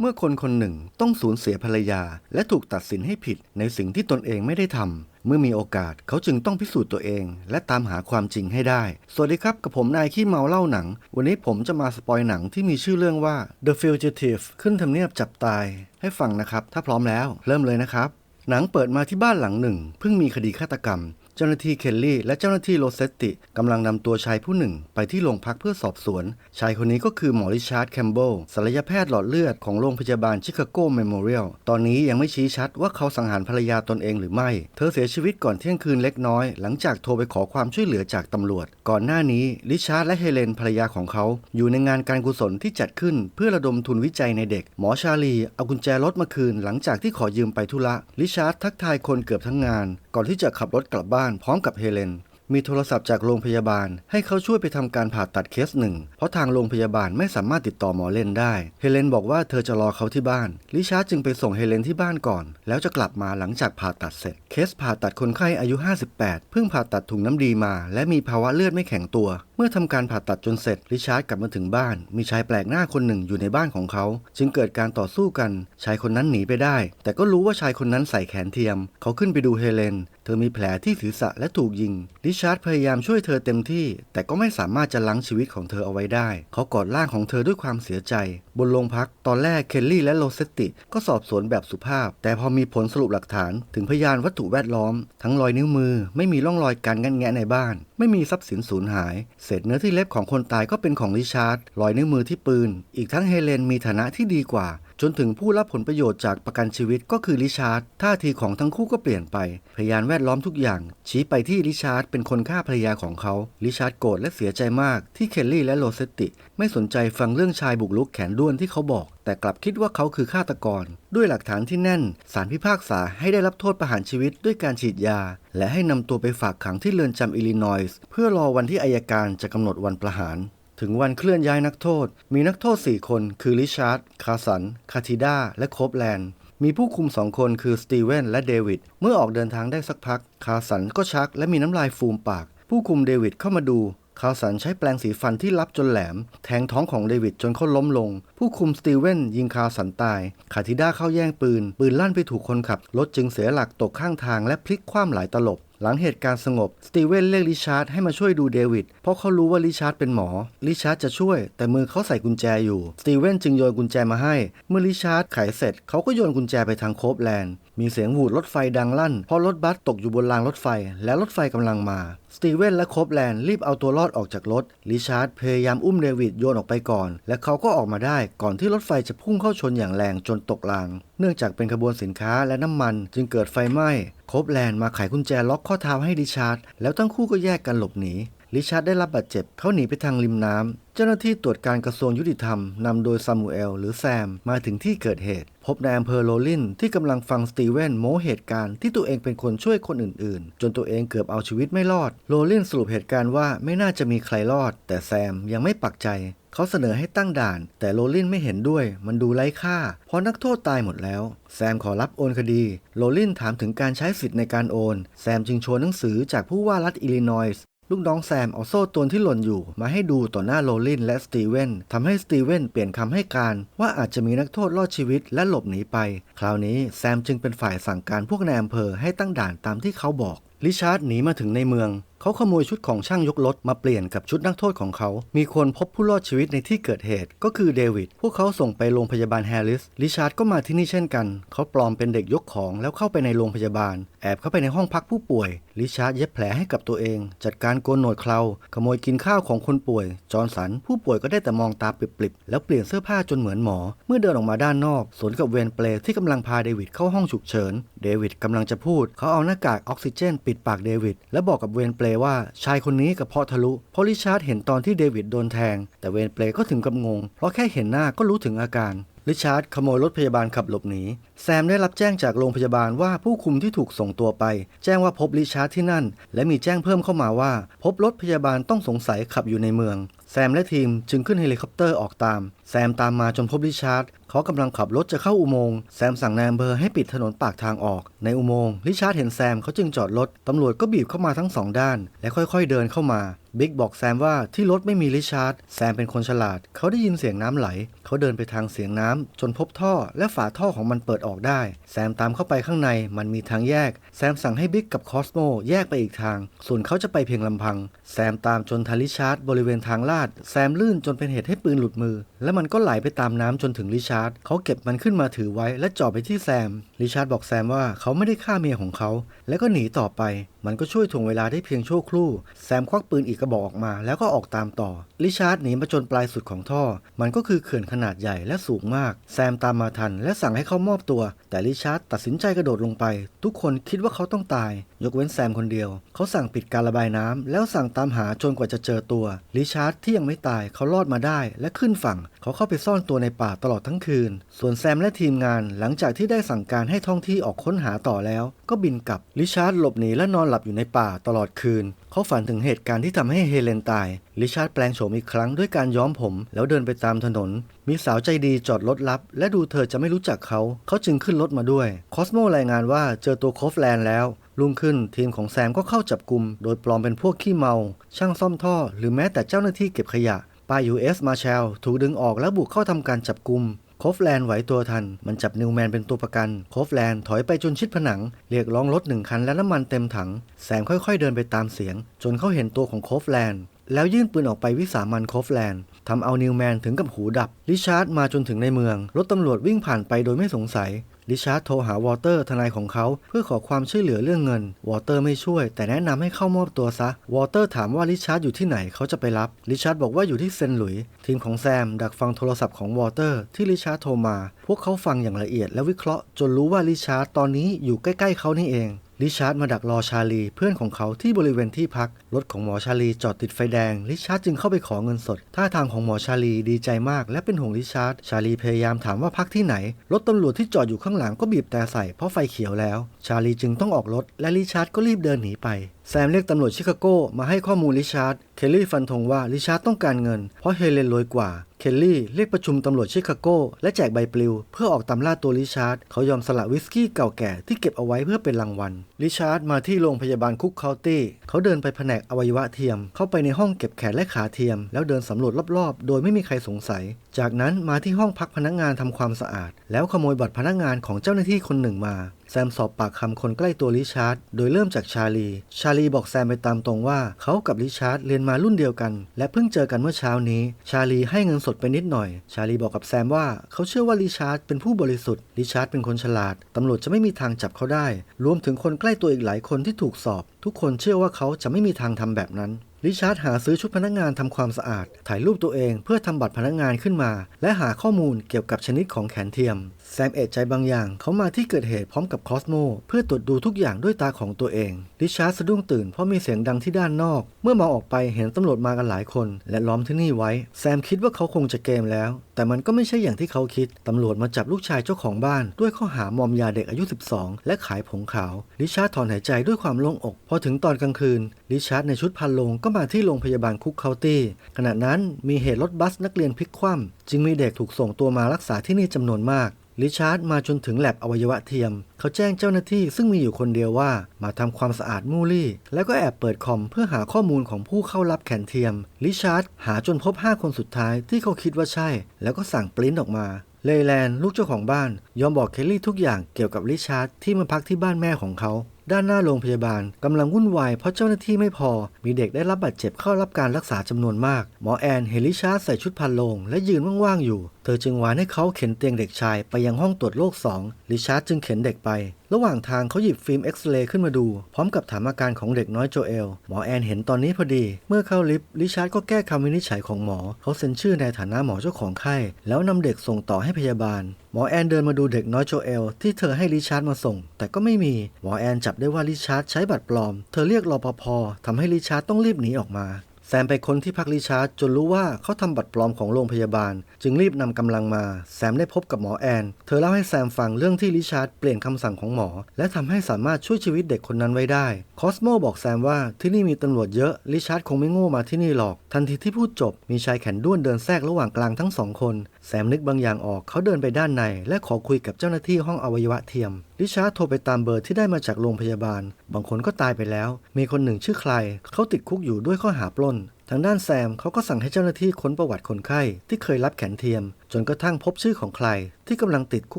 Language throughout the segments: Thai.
เมื่อคนคนหนึ่งต้องสูญเสียภรรยา และถูกตัดสินให้ผิดในสิ่งที่ตนเองไม่ได้ทำ เมื่อมีโอกาสเขาจึงต้องพิสูจน์ตัวเอง และตามหาความจริงให้ได้ สวัสดีครับ กับผมนายขี้เมาเล่าหนัง วันนี้ผมจะมาสปอยหนังที่มีชื่อเรื่องว่า The Fugitive ขึ้นทำเนียบจับตาย ให้ฟังนะครับ ถ้าพร้อมแล้ว เริ่มเลยนะครับ หนังเปิดมาที่บ้านหลังหนึ่ง เพิ่งมีคดีฆาตกรรม เจ้าหน้าที่เคลลี่และเจ้าหน้าที่โรเซตติกำลังนำตัวชายผู้หนึ่ง ไปที่โรงพักเพื่อสอบสวน ชายคนนี้ก็คือหมอริชาร์ดแคมเบลศัลยแพทย์หลอดเลือดของโรงพยาบาลชิคาโกเมโมเรียลตอนนี้ยังไม่ชี้ชัดว่าเขาสังหารภรรยาตนเองหรือไม่ เธอเสียชีวิตก่อนเที่ยงคืนเล็กน้อย หลังจากโทรไปขอความช่วยเหลือจากตำรวจ ก่อนหน้านี้ริชาร์ดและเฮเลนภรรยาของเขา อยู่ในงานการกุศลที่จัดขึ้น เพื่อระดมทุนวิจัยในเด็ก หมอชาลีเอากุญแจรถมาคืน หลังจากที่ขอยืมไปธุระริชาร์ดทักทายคนเกือบทั้งงาน ก่อนที่จะขับรถกลับบ้านพร้อมกับเฮเลน มีโทรศัพท์จากโรงพยาบาล ให้เขาช่วยไปทำการผ่าตัดเคสหนึ่ง เพราะทางโรงพยาบาลไม่สามารถติดต่อหมอเล่นได้ เฮเลนบอกว่าเธอจะรอเขาที่บ้าน ลิชาร์จึงไปส่งเฮเลนที่บ้านก่อน แล้วจะกลับมาหลังจากผ่าตัดเสร็จ เคสผ่าตัดคนไข้อายุ 58 เพิ่งผ่าตัดถุงน้ำดีมา และมีภาวะเลือดไม่แข็งตัวเมื่อทำการผ่าตัดจนเสร็จริชาร์ดกลับมาถึงบ้าน มีชายแปลกหน้าคนหนึ่งอยู่ในบ้านของเขา จึงเกิดการต่อสู้กัน ชายคนนั้นหนีไปได้ แต่ก็รู้ว่าชายคนนั้นใส่แขนเทียม เขาขึ้นไปดูเฮเลน เธอมีแผลที่ศีรษะและถูกยิงริชาร์ดพยายามช่วยเธอเต็มที่ แต่ก็ไม่สามารถจะล้างชีวิตของเธอเอาไว้ได้ เขากอดร่างของเธอด้วยความเสียใจ บนโรงพัก ตอนแรกเคลลี่และโรเซตติก็สอบสวนแบบสุภาพ แต่พอมีผลสรุปหลักฐาน ถึงพยานวัตถุแวดล้อม ทั้งรอยนิ้วมือ ไม่มีร่องรอยการงันแงะในบ้าน ไม่มีทรัพย์สินสูญหายเศษเนื้อที่เล็บของคนตายก็เป็นของริชาร์ดรอยนิ้วมือที่ปืน อีกทั้งเฮเลนมีฐานะที่ดีกว่า จนถึงผู้รับผลประโยชน์จากประกันชีวิตก็คือริชาร์ดท่าทีของทั้งคู่ก็เปลี่ยนไปพยานแวดล้อมทุกอย่าง ชี้ไปที่ริชาร์ดเป็นคนฆ่าภรรยาของเขาริชาร์ดโกรธและเสียใจมากที่เคลลี่และโรเซตติ ไม่สนใจฟังเรื่องชายบุกรุกแขนด้วนที่เขาบอก แต่กลับคิดว่าเขาคือฆาตกร ด้วยหลักฐานที่แน่นศาลพิพากษาให้ได้รับโทษประหารชีวิตด้วยการฉีดยา และให้นำตัวไปฝากขังที่เรือนจำอิลลินอยส์เพื่อรอวันที่อายการจะกำหนดวันประหาร ถึงวันเคลื่อนย้ายนักโทษ มีนักโทษ 4 คน คือริชาร์ด คาสัน คาทิด้า และโคบแลนด์ มีผู้คุมสองคนคือสตีเวนและเดวิด เมื่อออกเดินทางได้สักพัก คาสันก็ชักและมีน้ำลายฟูมปาก ผู้คุมเดวิดเข้ามาดู คาสันใช้แปลงสีฟันที่ลับจนแหลม แทงท้องของเดวิดจนเขาล้มลง ผู้คุมสตีเวนยิงคาสันตาย คาทิด้าเข้าแย่งปืน ปืนลั่นไปถูกคนขับ รถจึงเสียหลักตกข้างทางและพลิกคว่ำหลายตลบ หลังเหตุการณ์สงบ สตีเวนเรียกริชาร์ดให้มาช่วยดูเดวิด เพราะเขารู้ว่าริชาร์ดเป็นหมอริชาร์ดจะช่วย แต่มือเขาใส่กุญแจอยู่ สตีเวนจึงโยนกุญแจมาให้ เมื่อริชาร์ดไขเสร็จ เขาก็โยนกุญแจไปทางโคบแลนด์ มีเสียงหวูดรถไฟดังลั่น เพราะรถบัสตกอยู่บนรางรถไฟ และรถไฟกำลังมา สตีเวนและโคบแลนด์รีบเอาตัวรอดออกจากรถ ริชาร์ดพยายามอุ้มเดวิดโยนออกไปก่อน และเขาก็ออกมาได้ก่อนที่รถไฟจะพุ่งเข้าชนอย่างแรงจนตกราง เนื่องจากเป็นขบวนสินค้าและน้ำมันจึงเกิดไฟไหม้โคบแลนด์มาไขกุญแจล็อกข้อเท้าให้ริชาร์ดแล้วทั้งคู่ก็แยกกันหลบหนีริชาร์ดได้รับบาดเจ็บเขาหนีไปทางริมน้ำ เจ้าหน้าที่ตรวจการกระทรวงยุติธรรมนำโดยซามูเอลหรือแซมมาถึงที่เกิดเหตุ พบนายอำเภอโรลินที่กำลังฟังสตีเวนโม้เหตุการณ์ที่ตัวเองเป็นคนช่วยคนอื่นๆ จนตัวเองเกือบเอาชีวิตไม่รอด โรลินสรุปเหตุการณ์ว่าไม่น่าจะมีใครรอด แต่แซมยังไม่ปักใจเขาเสนอให้ตั้งด่าน แต่โรลินไม่เห็นด้วย มันดูไร้ค่า เพราะนักโทษตายหมดแล้ว แซมขอรับโอนคดี โรลินถามถึงการใช้สิทธิ์ในการโอน แซมจึงโชว์หนังสือจากผู้ว่ารัฐอิลลินอยส์ ลูกน้องแซมเอาโซ่ตัวนที่หล่นอยู่ มาให้ดูต่อหน้าโรลินและสตีเวนทำให้สตีเวนเปลี่ยนคำให้การ ว่าอาจจะมีนักโทษรอดชีวิตและหลบหนีไป คราวนี้แซมจึงเป็นฝ่ายสั่งการพวกนายอำเภอให้ตั้งด่านตามที่เขาบอก ลิชาร์ดหนีมาถึงในเมือง เขาขโมยชุดของช่างยกรถมาเปลี่ยนกับชุดนักโทษของเขา มีคนพบผู้รอดชีวิตในที่เกิดเหตุ ก็คือเดวิด พวกเขาส่งไปโรงพยาบาลแฮร์ริส ริชาร์ดก็มาที่นี่เช่นกัน เขาปลอมเป็นเด็กยกของแล้วเข้าไปในโรงพยาบาล แอบเข้าไปในห้องพักผู้ป่วย ริชาร์ดเย็บแผลให้กับตัวเอง จัดการโกนหนวดเคราขโมยกินข้าวของคนป่วย จอร์นสัน ผู้ป่วยก็ได้แต่มองตาปริบๆ แล้วเปลี่ยนเสื้อผ้าจนเหมือนหมอ เมื่อเดินออกมาด้านนอก สวนกับเวนเปลที่กำลังพาเดวิดเข้าห้องฉุกเฉิน เดวิดกำลังจะพูด เขาเอาหน้ากากออกซิเจน ปิดปากเดวิดและบอกกับเวนเปลว่าชายคนนี้กระเพาะทะลุ เพราะริชาร์ดเห็นตอนที่เดวิดโดนแทง แต่เวนเปลก็ถึงกับงง เพราะแค่เห็นหน้าก็รู้ถึงอาการริชาร์ดขโมยรถพยาบาลขับหลบหนี แซมได้รับแจ้งจากโรงพยาบาลว่าผู้คุมที่ถูกส่งตัวไป แจ้งว่าพบริชาร์ดที่นั่น และมีแจ้งเพิ่มเข้ามาว่า พบรถพยาบาลต้องสงสัยขับอยู่ในเมือง แซมและทีมจึงขึ้นเฮลิคอปเตอร์ออกตาม แซมตามมาจนพบริชาร์ดเขากำลังขับรถจะเข้าอุโมงค์แซมสั่งนายอำเภอให้ปิดถนนปากทางออก ในอุโมงค์ริชาร์ดเห็นแซมเขาจึงจอดรถตำรวจก็บีบเข้ามาทั้งสองด้าน และค่อยๆเดินเข้ามาบิ๊กบอกแซมว่าที่รถไม่มีริชาร์ดแซมเป็นคนฉลาด เขาได้ยินเสียงน้ำไหล เขาเดินไปทางเสียงน้ำ จนพบท่อและฝาท่อของมันเปิดออกได้ แซมตามเข้าไปข้างในมันมีทางแยก แซมสั่งให้บิ๊กกับคอสโมแยกไปอีกทาง ส่วนเขาจะไปเพียงลำพัง แซมตามจนทันริชาร์ดบริเวณทางลาด แซมลื่นจนเป็นเหตุให้ปืนหลุดมือและมันก็ไหลไปตามน้ำจนถึงริชาร์ดเขาเก็บมันขึ้นมาถือไว้และจ่อไปที่แซมริชาร์ดบอกแซมว่าเขาไม่ได้ฆ่าเมียของเขา และก็หนีต่อไป มันก็ช่วยถ่วงเวลาได้เพียงชั่วครู่ แซมควักปืนอีกกระบอกออกมา แล้วก็ออกตามต่อริชาร์ดหนีมาจนปลายสุดของท่อ มันก็คือเขื่อนขนาดใหญ่และสูงมาก แซมตามมาทัน และสั่งให้เขามอบตัว แต่ริชาร์ดตัดสินใจกระโดดลงไป ทุกคนคิดว่าเขาต้องตาย ยกเว้นแซมคนเดียว เขาสั่งปิดการระบายน้ำแล้วสั่งตามหาจนกว่าจะเจอตัวริชาร์ดที่ยังไม่ตายเขารอดมาได้ และขึ้นฝั่ง เขาเข้าไปซ่อนตัวในป่าตลอดทั้งคืน ส่วนแซมและทีมงานหลังจากที่ได้สั่งการให้ท่องที่ออกค้นหาต่อแล้ว ก็บินกลับริชาร์ดหลบหนีและนอนหลับอยู่ในป่าตลอดคืน เขาฝันถึงเหตุการณ์ที่ทำให้เฮเลนตาย ริชาร์ดแปลงโฉมอีกครั้งด้วยการย้อมผม แล้วเดินไปตามถนน มีสาวใจดีจอดรถรับ และดูเธอจะไม่รู้จักเขา เขาจึงขึ้นรถมาด้วย คอสโมรายงานว่าเจอตัวโคฟแลนด์แล้วรุ่งขึ้นทีมของแซมก็เข้าจับกลุ่มโดยปลอมเป็นพวกขี้เมา ช่างซ่อมท่อ หรือแม้แต่เจ้าหน้าที่เก็บขยะป้าย US Marshal ถูกดึงออกแล้วบุกเข้าทำการจับกลุ่ม โคฟแลนด์ไหวตัวทัน มันจับนิวแมนเป็นตัวประกัน โคฟแลนด์ถอยไปจนชิดผนัง เรียกร้องรถหนึ่งคันและน้ำมันเต็มถัง แสมค่อยๆเดินไปตามเสียง จนเขาเห็นตัวของโคฟแลนด์แล้วยื่นปืนออกไปวิสามันโคฟแลนด์ทำเอานิวแมนถึงกับหูดับ ริชาร์ดมาจนถึงในเมือง รถตำรวจวิ่งผ่านไปโดยไม่สงสัย ริชาร์ดโทรหาวอเตอร์ทนายของเขาเพื่อขอความช่วยเหลือเรื่องเงิน วอเตอร์ไม่ช่วย แต่แนะนำให้เข้ามอบตัวซะ วอเตอร์ถามว่าริชาร์ดอยู่ที่ไหนเขาจะไปรับ ริชาร์ดบอกว่าอยู่ที่เซนหลุย ทีมของแซมดักฟังโทรศัพท์ของวอเตอร์ที่ริชาร์ดโทรมา พวกเขาฟังอย่างละเอียดและวิเคราะห์ จนรู้ว่าริชาร์ดตอนนี้อยู่ใกล้ ๆเขานี่เอง ริชาร์ดมาดักรอชาลีเพื่อนของเขาที่บริเวณที่พัก รถของหมอชาลีจอดติดไฟแดง ริชาร์ดจึงเข้าไปขอเงินสด ท่าทางของหมอชาลีดีใจมาก และเป็นห่วงริชาร์ด ชาลีพยายามถามว่าพักที่ไหน รถตำรวจที่จอดอยู่ข้างหลังก็บีบแต่ใส่เพราะไฟเขียวแล้ว ชาลีจึงต้องออกรถ และริชาร์ดก็รีบเดินหนีไป แซมเรียกตำรวจชิคาโกมาให้ข้อมูลริชาร์ด เคลลี่ฟันธงว่าริชาร์ดต้องการเงิน เพราะเฮเลนรวยกว่า เคลลี่เรียกประชุมตำรวจชิคาโกและแจกใบปลิว เพื่อออกตามล่าตัวริชาร์ด เขายอมสละวิสกี้เก่าแก่ที่เก็บเอาไว้เพื่อเป็นรางวัล ริชาร์ดมาที่โรงพยาบาลคุกเคาน์ตี้ เขาเดินไปแผนกอวัยวะเทียม เข้าไปในห้องเก็บแขนและขาเทียม แล้วเดินสำรวจรอบๆ โดยไม่มีใครสงสัย จากนั้นมาที่ห้องพักพนักงานทำความสะอาด แล้วขโมยบัตรพนักงานของเจ้าหน้าที่คนหนึ่งมา แซมสอบปากคำคนใกล้ตัวริชาร์ด โดยเริ่มจากชาลี ชาลีบอกแซมไปตามตรงว่าเขากับริชาร์ดเรียนมารุ่นเดียวกัน และเพิ่งเจอกันเมื่อเช้านี้ ชาลีให้เงินสดไปนิดหน่อย ชาลีบอกกับแซมว่าเขาเชื่อว่าริชาร์ดเป็นผู้บริสุทธิ์ ริชาร์ดเป็นคนฉลาด ตำรวจจะไม่มีทางจับเขาได้ รวมถึงคนใกล้ตัวอีกหลายคนที่ถูกสอบ ทุกคนเชื่อว่าเขาจะไม่มีทางทำแบบนั้น ริชาร์ดหาซื้อชุดพนักงานทำความสะอาด ถ่ายรูปตัวเองเพื่อทำบัตรพนักงานขึ้นมา และหาข้อมูลเกี่ยวกับชนิดของแขนเทียม แซมเอดใจบางอย่างเขามาที่เกิดเหตุพร้อมกับคอสโม เพื่อตรวจดูทุกอย่างด้วยตาของตัวเอง ริชาร์ดสะดุ้งตื่นเพราะมีเสียงดังที่ด้านนอก เมื่อมองออกไปเห็นตำรวจมากันหลายคน และล้อมที่นี่ไว้ แซมคิดว่าเขาคงจะเกมแล้ว แต่มันก็ไม่ใช่อย่างที่เขาคิด ตำรวจมาจับลูกชายเจ้าของบ้าน ด้วยข้อหามอมยาเด็กอายุ 12 และขายผงขาว ลิชาร์ดถอนหายใจด้วยความโล่งอก พอถึงตอนกลางคืน ลิชาร์ดในชุดพันลงก็มาที่โรงพยาบาลคุกเคาน์ตี้ ขณะนั้นมีเหตุรถบัสนักเรียนพลิกคว่ำจึงมีเด็กถูกส่งตัวมารักษาที่นี่จำนวนมาก ลิชาร์ดมาจนถึงแลบอวัยวะเทียม เขาแจ้งเจ้าหน้าที่ซึ่งมีอยู่คนเดียวว่า มาทำความสะอาดมูลี่ แล้วก็แอบเปิดคอมเพื่อหาข้อมูลของผู้เข้ารับแขนเทียม ลิชาร์ดหาจนพบ 5 คนสุดท้ายที่เขาคิดว่าใช่ แล้วก็สั่งปริ้นออกมาเลแลนลูกเจ้าของบ้าน ยอมบอกเคลลี่ทุกอย่างเกี่ยวกับลิชาร์ดที่มาพักที่บ้านแม่ของเขา ด้านหน้าโรงพยาบาลกำลังวุ่นวายเพราะเจ้าหน้าที่ไม่พอ มีเด็กได้รับบาดเจ็บเข้ารับการรักษาจำนวนมาก หมอแอนเห็นริชาร์ดใส่ชุดพันโลงและยืนว่างๆอยู่ เธอจึงหวานให้เขาเข็นเตียงเด็กชายไปยังห้องตรวจโรคสองลิชาร์ดจึงเข็นเด็กไประหว่างทางเขาหยิบฟิล์มเอ็กซเรย์ขึ้นมาดู พร้อมกับถามอาการของเด็กน้อยโจเอล หมอแอนเห็นตอนนี้พอดี เมื่อเข้าลิฟต์ริชาร์ดก็แก้คำวินิจฉัยของหมอ เขาเซ็นชื่อในฐานะหมอเจ้าของไข้ แล้วนำเด็กส่งต่อให้พยาบาล หมอแอนเดินมาดูเด็กน้อยโจเอล ที่เธอให้ริชาร์ดมาส่ง แต่ก็ไม่มี หมอแอนจับได้ว่าริชาร์ดใช้บัตรปลอม เธอเรียกรปภทำให้ริชาร์ดต้องรีบหนีออกมา แซมไปค้นที่พักริชาร์ดจนรู้ว่าเขาทำบัตรปลอมของโรงพยาบาล จึงรีบนำกำลังมา แซมได้พบกับหมอแอน เธอเล่าให้แซมฟังเรื่องที่ริชาร์ดเปลี่ยนคำสั่งของหมอ และทำให้สามารถช่วยชีวิตเด็กคนนั้นไว้ได้คอสโมบอกแซมว่าที่นี่มีตำรวจเยอะ ริชาร์ดคงไม่โง่มาที่นี่หรอก ทันทีที่พูดจบ มีชายแขนด้วนเดินแทรกระหว่างกลางทั้งสองคน แซมนึกบางอย่างออกเขาเดินไปด้านใน และขอคุยกับเจ้าหน้าที่ห้องอวัยวะเทียม ริชาร์ดโทรไปตามเบอร์ที่ได้มาจากโรงพยาบาล บางคนก็ตายไปแล้ว มีคนหนึ่งชื่อใคร เขาติดคุกอยู่ด้วยข้อหาปล้น ทางด้านแซมเขาก็สั่งให้เจ้าหน้าที่ค้นประวัติคนไข้ที่เคยรับแขนเทียมจนกระทั่งพบชื่อของใคร ที่กำลังติดคุ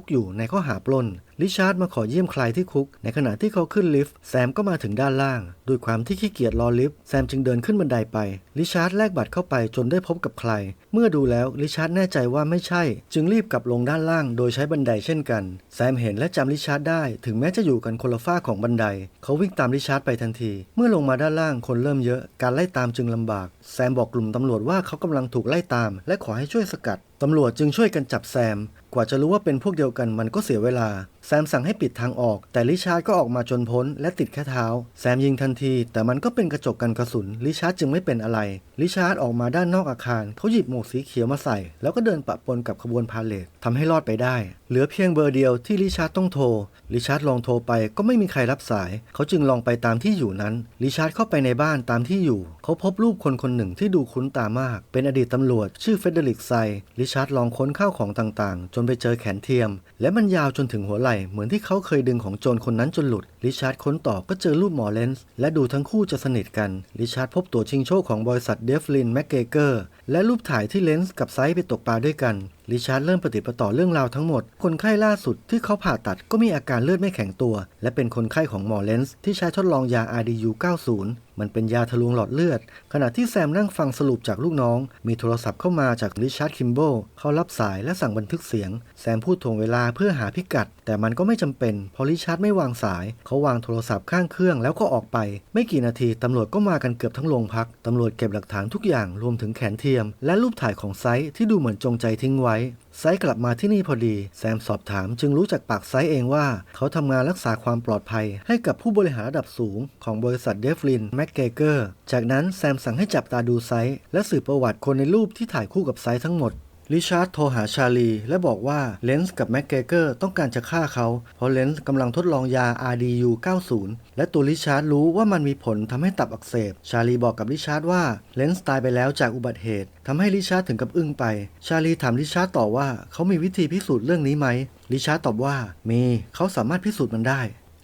กอยู่ในข้อหาปล้น ริชาร์ดมาขอเยี่ยมใครที่คุก ในขณะที่เขาขึ้นลิฟต์แซมก็มาถึงด้านล่าง ด้วยความที่ขี้เกียจรอลิฟต์แซมจึงเดินขึ้นบันไดไป ริชาร์ดแลกบัตรเข้าไปจนได้พบกับใคร เมื่อดูแล้วริชาร์ดแน่ใจว่าไม่ใช่ จึงรีบกลับลงด้านล่าง โดยใช้บันไดเช่นกัน แซมเห็นและจำริชาร์ดได้ ถึงแม้จะอยู่กันคนละฝ้าของบันได เขาวิ่งตามริชาร์ดไปทันที เมื่อลงมาด้านล่างคนเริ่มเยอะ การไล่ตามจึงลำบาก แซมบอกกลุ่มตำรวจว่าเขากำลังถูกไล่ตาม และขอให้ช่วยสกัดตำรวจจึงช่วยกันจับแซม ว่าจะรู้ว่าเป็นพวกเดียวกันมันก็เสียเวลา แซมสั่งให้ปิดทางออก แต่ริชาร์ดก็ออกมาจนพ้น และติดแค่เท้า แซมยิงทันที แต่มันก็เป็นกระจกกันกระสุนริชาร์ดจึงไม่เป็นอะไรริชาร์ดออกมาด้านนอกอาคาร เขาหยิบหมวกสีเขียวมาใส่ แล้วก็เดินปะปนกับขบวนพาเลททำให้รอดไปได้ เหลือเพียงเบอร์เดียวที่ริชาร์ดต้องโทรริชาร์ดลองโทรไปก็ไม่มีใครรับสาย เขาจึงลองไปตามที่อยู่นั้นริชาร์ดเข้าไปในบ้านตามที่อยู่ เขาพบรูปคนคนหนึ่งที่ดูคุ้นตามาก เป็นอดีตตำรวจ ชื่อเฟเดริกไซริชาร์ดลองค้นข้าวของต่างๆ จนไปเจอแขนเทียม และมันยาวจนถึงหัวไหล่เหมือนที่เขาเคยดึงของโจรคนนั้นจนหลุด ริชาร์ดค้นต่อก็เจอรูปหมอเลนส์และดูทั้งคู่จะสนิทกัน ริชาร์ดพบตัวชิงโชคของบริษัทเดฟลินแมกเกเกอร์และรูปถ่ายที่เลนส์กับไซส์ไปตกปลาด้วยกัน ริชาร์ดเริ่มปฏิปต่อเรื่องราวทั้งหมด คนไข้ล่าสุดที่เขาผ่าตัดก็มีอาการเลือดไม่แข็งตัว และเป็นคนไข้ของหมอเลนส์ที่ใช้ทดลองยา RDU 90 มันเป็นยาทะลวงหลอดเลือด ขณะที่แซมนั่งฟังสรุปจากลูกน้อง มีโทรศัพท์เข้ามาจากริชาร์ดคิมโบเขารับสายและสั่งบันทึกเสียง แซมพูดถ่วงเวลาเพื่อหาพิกัด แต่มันก็ไม่จำเป็นเพราะริชาร์ดไม่วางสาย เขาวางโทรศัพท์ข้างเครื่องแล้วก็ออกไป ไม่กี่นาทีตำรวจก็มากันเกือบทั้งโรงพักตำรวจเก็บหลักฐานทุกอย่างรวมถึงแขนเทียม และรูปถ่ายของไซต์ที่ดูเหมือนจงใจทิ้งไว้ไซต์กลับมาที่นี่พอดี แซมสอบถามจึงรู้จากปากไซต์เองว่า เขาทำงานรักษาความปลอดภัย ให้กับผู้บริหารระดับสูง ของบริษัทเดฟลินแมกเกเกอร์ จากนั้นแซมสั่งให้จับตาดูไซต์และสืบประวัติคนในรูปที่ถ่ายคู่กับไซต์ทั้งหมด ริชาร์ดโทรหาชาลี และบอกว่าเลนส์กับแม็กเกเกอร์ต้องการจะฆ่าเขา เพราะเลนส์กำลังทดลองยา RDU 90 และตัวริชาร์ดรู้ว่ามันมีผลทำให้ตับอักเสบ ชาลีบอกกับริชาร์ดว่าเลนส์ตายไปแล้วจากอุบัติเหตุทำให้ริชาร์ดถึงกับอึ้งไป ชาลีถามริชาร์ดต่อว่าเขามีวิธีพิสูจน์เรื่องนี้ไหมริชาร์ดตอบว่ามีเขาสามารถพิสูจน์มันได้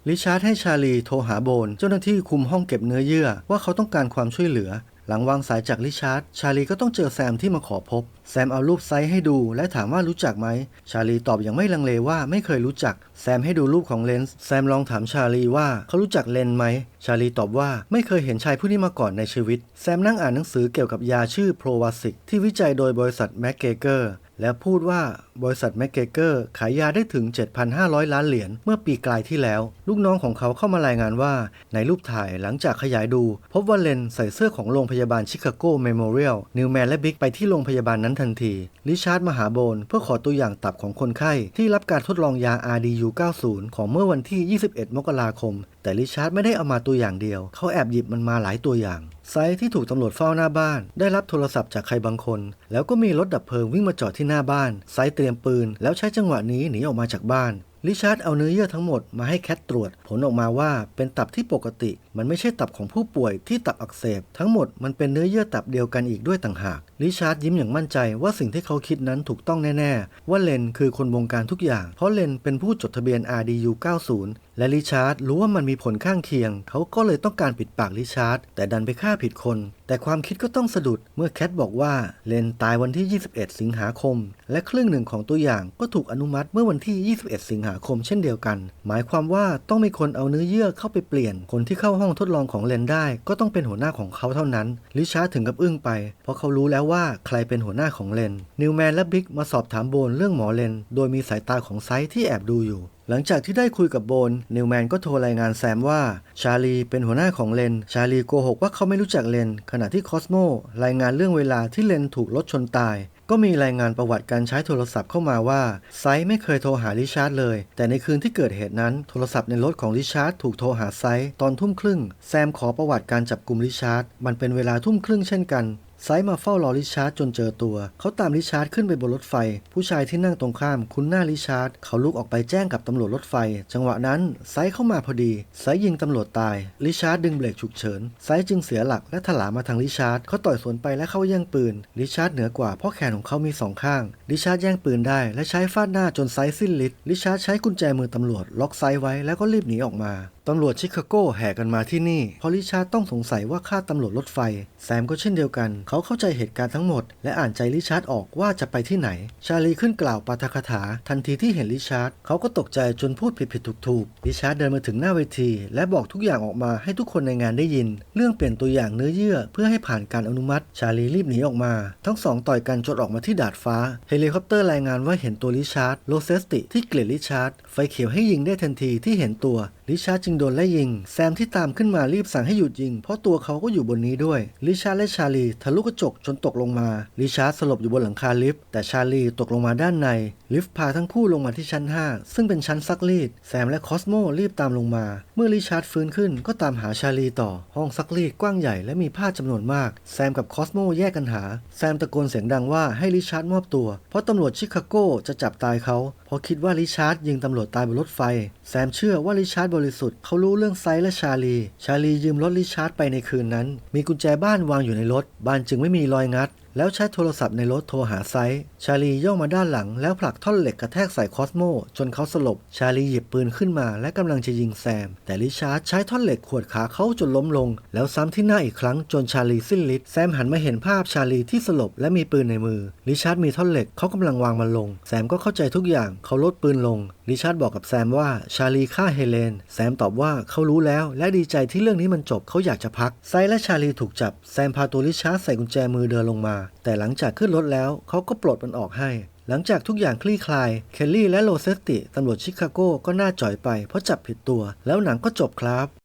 ริชาร์ดให้ชาลีโทรหาโบน เจ้าหน้าที่คุมห้องเก็บเนื้อเยื่อว่าเขาต้องการความช่วยเหลือ หลังวางสายจากริชาร์ด ชาลีก็ต้องเจอแซมที่มาขอพบ แซมเอารูปไซส์ให้ดู และถามว่ารู้จักไหม ชาลีตอบอย่างไม่ลังเลว่าไม่เคยรู้จัก แซมให้ดูรูปของเลนส์ แซมลองถามชาลีว่าเขารู้จักเลนส์ไหม ชาลีตอบว่าไม่เคยเห็นชายผู้นี้มาก่อนในชีวิต แซมนั่งอ่านหนังสือเกี่ยวกับยาชื่อโปรวาสิกที่วิจัยโดยบริษัทแมกเกเกอร์ และพูดว่าบริษัทแมกเกเกอร์ขายยาได้ถึง 7,500 ล้านเหรียญเมื่อปีกลายที่แล้ว ลูกน้องของเขาเข้ามารายงานว่า ในรูปถ่ายหลังจากขยายดู พบว่าเลนใส่เสื้อของโรงพยาบาลชิคาโกเมโมเรียลนิวแมนและบิ๊กไปที่โรงพยาบาลนั้นทันทีริชาร์ดมหาโบนเพื่อขอตัวอย่างตับของคนไข้ ที่รับการทดลองยา RDU 90ของเมื่อวันที่ 21 มกราคม แต่ริชาร์ดไม่ได้เอามาตัวอย่างเดียว เขาแอบหยิบมันมาหลายตัวอย่างไซต์ที่ถูกตำรวจเฝ้าหน้าบ้าน ได้รับโทรศัพท์จากใครบางคน แล้วก็มีรถดับเพลิงวิ่งมาจอดที่หน้าบ้านไซต์เตรียมปืน แล้วใช้จังหวะนี้หนีออกมาจากบ้านลิชาร์ดเอาเนื้อเยื่อทั้งหมดมาให้แคทตรวจ ผลออกมาว่าเป็นตับที่ปกติ มันไม่ใช่ตับของผู้ป่วยที่ตับอักเสบ ทั้งหมดมันเป็นเนื้อเยื่อตับเดียวกันอีกด้วยต่างหากลิชาร์ดยิ้มอย่างมั่นใจว่าสิ่งที่เขาคิดนั้นถูกต้องแน่ ๆ ว่าเลนคือคนบงการทุกอย่าง เพราะเลนเป็นผู้จดทะเบียน RDU 90และริชาร์ดรู้ว่ามันมีผลข้างเคียง เขาก็เลยต้องการปิดปากริชาร์ดแต่ดันไปฆ่าผิดคน แต่ความคิดก็ต้องสะดุดเมื่อแคทบอกว่าเลนตายวันที่ 21 สิงหาคม และครึ่งหนึ่งของตัวอย่างก็ถูกอนุมัติเมื่อวันที่ 21 สิงหาคมเช่นเดียวกัน หมายความว่าต้องมีคนเอาเนื้อเยื่อเข้าไปเปลี่ยน คนที่เข้าห้องทดลองของเลนได้ก็ต้องเป็นหัวหน้าของเขาเท่านั้นริชาร์ดถึงกับอึ้งไป เพราะเขารู้แล้วว่าใครเป็นหัวหน้าของเลนนิวแมนและบิ๊กมาสอบถามโบนเรื่องหมอเลนโดยมีสายตาของไซที่แอบดูอยู่หลังจากที่ได้คุยกับโบนนิวแมนก็โทรรายงานแซมว่า ชาลีเป็นหัวหน้าของเลน ชาลีโกหกว่าเขาไม่รู้จักเลน ขณะที่คอสโมรายงานเรื่องเวลาที่เลนถูกรถชนตาย ก็มีรายงานประวัติการใช้โทรศัพท์เข้ามาว่า ไซไม่เคยโทรหาริชาร์ดเลย แต่ในคืนที่เกิดเหตุนั้นโทรศัพท์ในรถของริชาร์ดถูกโทรหาไซตอนทุ่มครึ่ง แซมขอประวัติการจับกลุ่มริชาร์ดมันเป็นเวลาทุ่มครึ่งเช่นกัน ไซมาเฝ้ารอริชาร์ดจนเจอตัว เขาตามริชาร์ดขึ้นไปบนรถไฟ ผู้ชายที่นั่งตรงข้าม คุ้นหน้าริชาร์ดเขาลุกออกไปแจ้งกับตำรวจรถไฟ จังหวะนั้นไซเข้ามาพอดี ไซยิงตำรวจตาย ริชาร์ดดึงเบรกฉุกเฉิน ไซจึงเสียหลักและถลามาทางริชาร์ดเขาต่อยสวนไปและเข้าแย่งปืน ริชาร์ดเหนือกว่าเพราะแขนของเขามีสองข้าง ริชาร์ดแย่งปืนได้ และใช้ฟาดหน้าจนไซสิ้นฤทธิ์ ริชาร์ดใช้กุญแจมือตำรวจล็อกไซไว้แล้วก็รีบหนีออกมา ตำรวจชิคาโกแห่กันมาที่นี่เพราะริชาร์ดต้องสงสัยว่าฆ่าตำรวจรถไฟ แซมก็เช่นเดียวกัน เขาเข้าใจเหตุการณ์ทั้งหมด และอ่านใจริชาร์ดออกว่าจะไปที่ไหน ชาลีขึ้นกล่าวปาฐกถา ทันทีที่เห็นริชาร์ดเขาก็ตกใจจนพูดผิดผิดถูกถูกๆริชาร์ดเดินมาถึงหน้าเวที และบอกทุกอย่างออกมาให้ทุกคนในงานได้ยิน เรื่องเปลี่ยนตัวอย่างเนื้อเยื่อ เพื่อให้ผ่านการอนุมัติ ชาลีรีบหนีออกมา ทั้งสองต่อยกันจนออกมาที่ดาดฟ้าเฮลิคอปเตอร์รายงานว่าเห็นตัวริชาร์ดโลเซสติที่เกลียดริชาร์ดไฟเขียวให้ยิงได้ทันทีที่เห็นตัวริชาร์ดจึงโดนไล่ยิง แซมที่ตามขึ้นมารีบสั่งให้หยุดยิง เพราะตัวเขาก็อยู่บนนี้ด้วยริชาร์และชาลีทะลุกระจกจนตกลงมาริชาร์สลบอยู่บนหลังคาลิฟต์แต่ชาลีตกลงมาด้านใน ลิฟต์พาทั้งคู่ลงมาที่ชั้น 5 ซึ่งเป็นชั้นซักรีด แซมและคอสโมรีบตามลงมา เมื่อริชาร์ดฟื้นขึ้นก็ตามหาชาลีต่อ ห้องซักรีดกว้างใหญ่และมีผ้าจำนวนมาก แซมกับคอสโมแยกกันหา แซมตะโกนเสียงดังว่าให้ริชาร์ดมอบตัว เพราะตำรวจชิคาโกจะจับตายเขา เพราะคิดว่าริชาร์ดยิงตำรวจตายบนรถไฟ แซมเชื่อว่าริชาร์ดบริสุทธิ์เขารู้เรื่องไซส์และชาลี ชาลียืมรถริชาร์ดไปในคืนนั้น มีกุญแจบ้านวางอยู่ในรถ บ้านจึงไม่มีรอยงัด แล้วใช้โทรศัพท์ในรถโทรหาไซส์ชาลีย่องมาด้านหลัง แล้วผลักท่อนเหล็กกระแทกใส่คอสโม จนเขาสลบ ชาลีหยิบปืนขึ้นมาและกำลังจะยิงแซม แต่ริชาร์ดใช้ท่อนเหล็กขวดขาเขาจนล้มลง แล้วซ้ำที่หน้าอีกครั้งจนชาลีสิ้นฤทธิ์แซมหันมาเห็นภาพชาลีที่สลบและมีปืนในมือริชาร์ดมีท่อนเหล็กเขากำลังวางมันลง แซมก็เข้าใจทุกอย่างเขาลดปืนลงริชาร์ดบอกกับแซมว่าชาลีฆ่าเฮเลน แซมตอบว่าเขารู้แล้วและดีใจที่เรื่องนี้มันจบเขาอยากจะพัก ไซและชาลีถูกจับ แซมพาตัวริชาร์ดใส่กุญแจมือเดินลงมา แต่หลังจากขึ้นรถแล้วเขาก็ปลดมันออกให้ หลังจากทุกอย่างคลี่คลาย เคลลี่และโรเซสติตำรวจชิคาโกก็น่าจ่อยไปเพราะจับผิดตัว แล้วหนังก็จบครับ